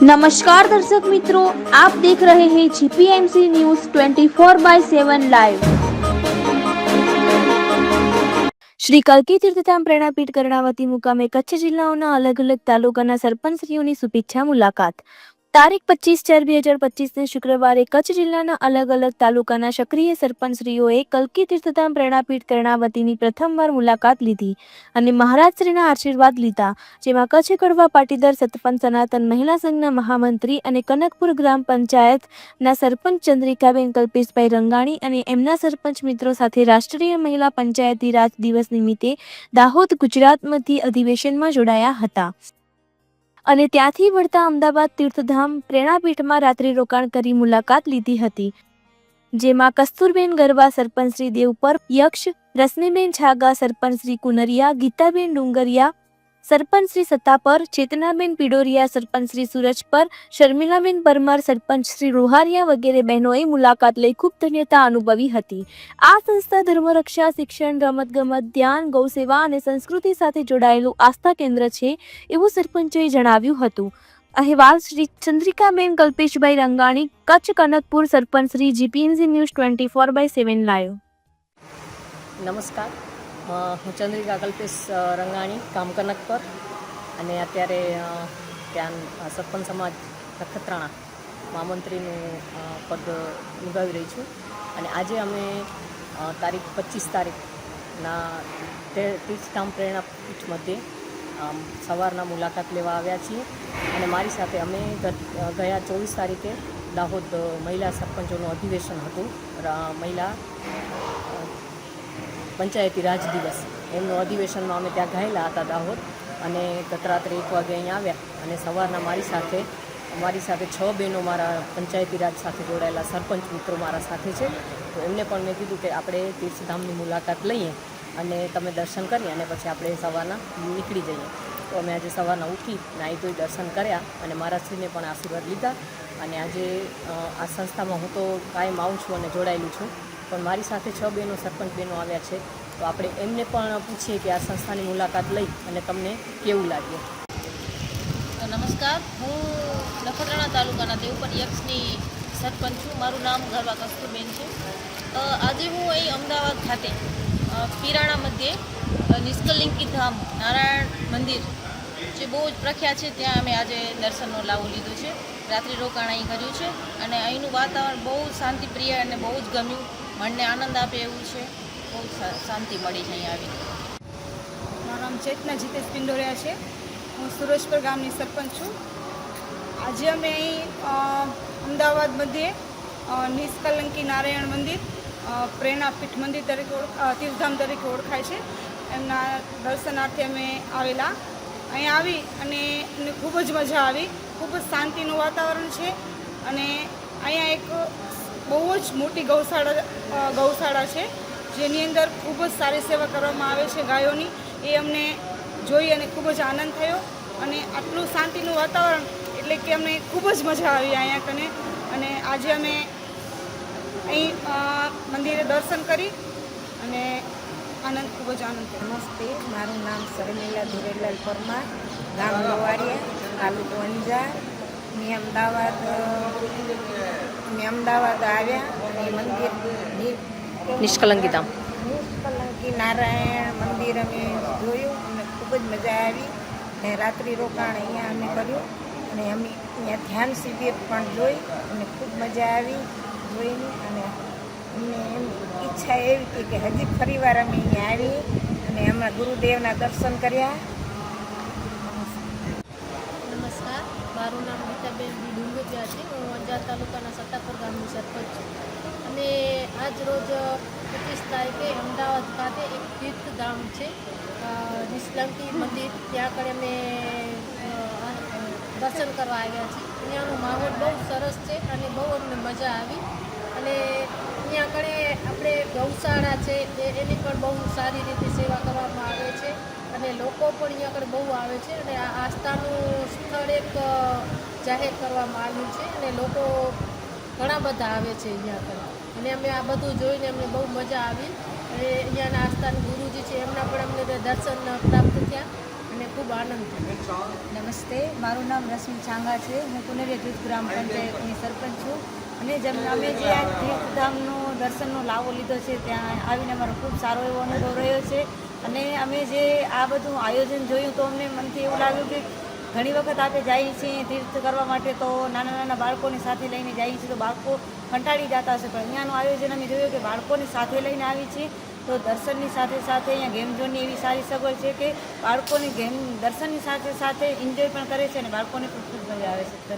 નમસ્કાર દર્શક મિત્રો આપ દેખ રહે હે GPMC news 24 by 7 live Shri કલકી તીર્થધામ પ્રેરણાપીઠ કર્ણાવતી મુકામે કચ્છ જિલ્લાઓના અલગ અલગ તાલુકાના સરપંચશ્રીઓની શુભેચ્છા મુલાકાત। તારીખ પચીસ ચાર બે હજાર પચીસને શુક્રવારે કચ્છ જિલ્લાના અલગ અલગ તાલુકાના સક્રિય સરપંચશ્રીઓએ કલ્કી તીર્થધામ પ્રેરણાપીઠ કર્ણાવતીની પ્રથમવાર મુલાકાત લીધી અને મહારાજશ્રીના આશીર્વાદ લીધા, જેમાં કચ્છ કડવા પાટીદાર સતપંચ સનાતન મહિલા સંઘના મહામંત્રી અને કનકપુર ગ્રામ પંચાયતના સરપંચ ચંદ્રિકાબેન કલ્પેશભાઈ રંગાણી અને એમના સરપંચ મિત્રો સાથે રાષ્ટ્રીય મહિલા પંચાયતી રાજ દિવસ નિમિત્તે દાહોદ ગુજરાતમાંથી અધિવેશનમાં જોડાયા હતા. અને ત્યાંથી વળતા અમદાવાદ તીર્થધામ પ્રેરણાપીઠમાં રાત્રિ રોકાણ કરી મુલાકાત લીધી હતી, જેમાં કસ્તુરબેન ગરબા સરપંચ શ્રી દેવપર યક્ષ રશ્મિબેન છાગા સરપંચ શ્રી કુનરિયા, ગીતાબેન ડુંગરિયા સરપંચ શ્રી સત્તાપર ચેતનાબેન પિડોરિયા સરપંચ શ્રી સુરજપર શર્મિલાબેન પરમાર સરપંચ શ્રી રોહારિયા વગેરે બહેનોએ મુલાકાત લઈ ખૂબ ધન્યતા અનુભવી હતી. આ સંસ્થા ધર્મરક્ષા શિક્ષણ, રમતગમત, ધ્યાન, ગૌસેવા અને સંસ્કૃતિ સાથે જોડાયેલું આસ્થા કેન્દ્ર છે એવું સરપંચોએ જણાવ્યું હતું. અહેવાલ Shri Chandrikaben Kalpeshbhai Rangani, Kutch Kanakpur sarpanch Shri GPNC news twenty four by seven live નમસ્કાર. હું ચંદ્રિકા કલ્પેશ રંગાણી કામ કનક પર. અને અત્યારે ત્યાં સરપંચ સમાજ નખત્રાણા મહામંત્રીનું પદ નિભાવી રહી છું. અને આજે અમે તારીખ પચીસ તારીખના તીર્થધામ પ્રેરણા પીઠ મધ્યે સવારના મુલાકાત લેવા આવ્યા છીએ. અને મારી સાથે અમે ગયા ચોવીસ તારીખે દાહોદ મહિલા સરપંચોનું અધિવેશન હતું. મહિલા પંચાયતી રાજ દિવસ. એમનું અધિવેશનમાં અમે ત્યાં ગયેલા હતા દાહોદ અને રાત્રે એક વાગે અહીંયા આવ્યા અને સવારના મારી સાથે મારી સાથે છ બહેનો મારા પંચાયતી રાજ સાથે જોડાયેલા સરપંચ મિત્રો મારા સાથે છે. તો એમને પણ મેં કીધું કે આપણે તીર્થધામની મુલાકાત લઈએ અને તમે દર્શન કરી અને પછી આપણે સવારના નીકળી જઈએ. તો અમે આજે સવારના ઉઠી નાહી ધોઈ દર્શન કર્યા અને મારા શ્રીને પણ આશીર્વાદ લીધા. અને આજે આ સંસ્થામાં હું તો કાયમ આવું છું અને જોડાયેલું છું. પણ મારી સાથે છ બહેનો, સરપંચ બહેનો આવ્યા છે. તો આપણે એમને પણ પૂછીએ કે આ સંસ્થાની મુલાકાત લઈ અને તમને કેવું લાગ્યું? નમસ્કાર. હું નખત્રાણા તાલુકાના દેવપર યક્ષની સરપંચ છું. મારું નામ ગરવા કસ્તુરબેન છે. આજે હું અહીં અમદાવાદ ખાતે પીરાણા મધ્યે નિષ્કલિંકી ધામ, નારાયણ મંદિર જે બહુ જ પ્રખ્યાત છે, ત્યાં અમે આજે દર્શનનો લાવો લીધો છે. રાત્રિ રોકાણ અહીં કર્યું છે અને અહીંનું વાતાવરણ બહુ શાંતિપ્રિય અને બહુ જ ગમ્યું. મનને આનંદ આપે એવું છે. બહુ શાંતિ મળી છે અહીં આવીને મારું નામ ચેતના જીતેશ પિંડોરિયા છે. હું સુરજપર ગામની સરપંચ છું. આજે અમે અહીં અમદાવાદ મધ્યે નિષ્કલંકી નારાયણ મંદિર પ્રેરણા પ્રેરણાપીઠ મંદિર તરીકે તીર્થધામ તરીકે ઓળખાય છે. એમના દર્શનાર્થે અમે આવેલા. અહીં આવી અને અમને ખૂબ જ મજા આવી. ખૂબ જ શાંતિનું વાતાવરણ છે. અને અહીંયા એક બહુ જ મોટી ગૌશાળા ગૌશાળા છે. જેની અંદર ખૂબ જ સારી સેવા કરવામાં આવે છે ગાયોની. એ અમને જોઈ અને ખૂબ જ આનંદ થયો. અને આટલું શાંતિનું વાતાવરણ એટલે કે અમને ખૂબ જ મજા આવી અહીંયા કને. અને આજે અમે અહીં મંદિરે દર્શન કરી અને આનંદ, ખૂબ જ આનંદ નમસ્તે, મારું નામ શર્મિલા ધીરેલાલ પરમાર, ગામ લોવાડિયા તાલુકો અંજાર મેં અમદાવાદ અમદાવાદ આવ્યા અને મંદિર નિ- નિષ્કલંકી ધામ નિષ્કલંકી નારાયણ મંદિર અમે જોયું અને ખૂબ જ મજા આવી. અને રાત્રિ રોકાણ અહીંયા અમે કર્યું. અને અમે અહીંયા ધ્યાન શિબિર પણ જોઈ અને ખૂબ મજા આવી જોઈને. અને અમને એમ ઈચ્છા એવી હતી કે હજી ફરીવાર અમે અહીંયા આવી અને હમણાં ગુરુદેવના દર્શન કર્યા. નમસ્કાર. મારું નામ ગીતાબેન બી છે. હું અંજાર તાલુકાના સત્તાપર ગામની સરપંચ છું અને આજ રોજ પચીસ તારીખે અમદાવાદ ખાતે એક તીર્થધામ છે. નિષ્કલંકી મંદિર. ત્યાં આગળ અમે દર્શન કરવા આવ્યા છીએ. અહીંયાનો માહોલ બહુ સરસ છે અને બહુ અમને મજા આવી. અને અહીંયા આગળ આપણે ગૌશાળા છે એની પણ બહુ સારી રીતે સેવા કરવામાં આવે છે. અને લોકો પણ અહીંયા આગળ બહુ આવે છે અને આ આસ્થાનું સ્થળ એક જાહેર કરવામાં આવ્યું છે. અને લોકો ઘણા બધા આવે છે અહીંયા આગળ. અને અમે આ બધું જોઈને અમને બહુ મજા આવી. અને અહીંયાના આસ્થાન ગુરુજી છે, એમના પણ અમને દર્શન પ્રાપ્ત થયા અને ખૂબ આનંદ થયો. નમસ્તે, મારું નામ રશ્મિ છાંગા છે. હું પુનેરિયા જૂથ ગ્રામ પંચાયતની સરપંચ છું. અને જેમ અમે જે આ તીર્થધામનો દર્શનનો લાવો લીધો છે, ત્યાં આવીને અમારો ખૂબ સારો એવો અનુભવ રહ્યો છે. અને અમે જે આ બધું આયોજન જોયું તો અમને મનથી એવું લાગ્યું કે ઘણી વખત આપણે જઈએ છીએ તીર્થ કરવા માટે તો નાના નાના બાળકોને સાથે લઈને જઈએ છીએ તો બાળકો કંટાળી જતા હશે. પણ અહીંયાનું આયોજન અમે જોયું કે બાળકોને સાથે લઈને આવી છીએ તો દર્શનની સાથે સાથે અહીંયા ગેમ ઝોનની એવી સારી સગવડ છે કે બાળકોને ગેમ દર્શનની સાથે સાથે એન્જોય પણ કરે છે અને બાળકોને ખૂબ ખૂબ મજા આવે છે.